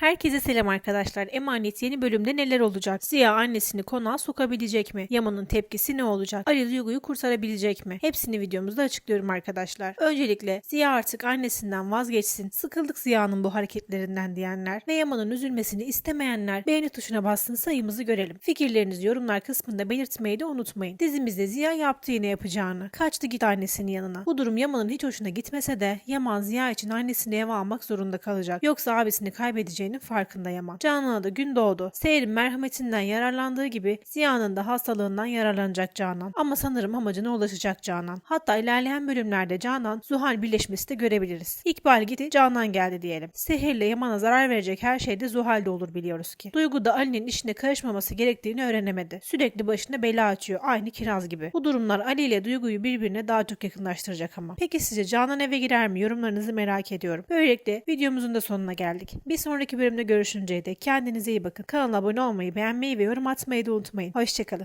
Herkese selam arkadaşlar. Emanet yeni bölümde neler olacak? Ziya annesini konağa sokabilecek mi? Yaman'ın tepkisi ne olacak? Ali Duygu'yu kurtarabilecek mi? Hepsini videomuzda açıklıyorum arkadaşlar. Öncelikle Ziya artık annesinden vazgeçsin. Sıkıldık Ziya'nın bu hareketlerinden diyenler ve Yaman'ın üzülmesini istemeyenler beğeni tuşuna bassın sayımızı görelim. Fikirlerinizi yorumlar kısmında belirtmeyi de unutmayın. Dizimizde Ziya yaptı yine yapacağını. Kaçtı git annesinin yanına. Bu durum Yaman'ın hiç hoşuna gitmese de Yaman Ziya için annesini eve almak zorunda kalacak. Yoksa abisini kaybedeceğinin farkında Yaman. Canan'a da gün doğdu. Seher'in merhametinden yararlandığı gibi Ziya'nın da hastalığından yararlanacak Canan. Ama sanırım amacına ulaşacak Canan. Hatta ilerleyen bölümlerde Canan Zuhal birleşmesi de görebiliriz. İkbal gitti Canan geldi diyelim. Seher'le Yaman'a zarar verecek her şey de Zuhal'de olur biliyoruz ki. Duygu da Ali'nin işine karışmaması gerektiğini öğrenemedi. Sürekli başına bela açıyor aynı kiraz gibi. Bu durumlar Ali ile Duygu'yu birbirine daha çok yakınlaştıracak ama. Peki sizce Canan eve girer mi? Yorumlarınızı merak ediyorum. Böylelikle videomuzun da sonuna geldik. Bir sonraki bölümde görüşünceye dek kendinize iyi bakın. Kanala abone olmayı, beğenmeyi ve yorum atmayı da unutmayın. Hoşçakalın.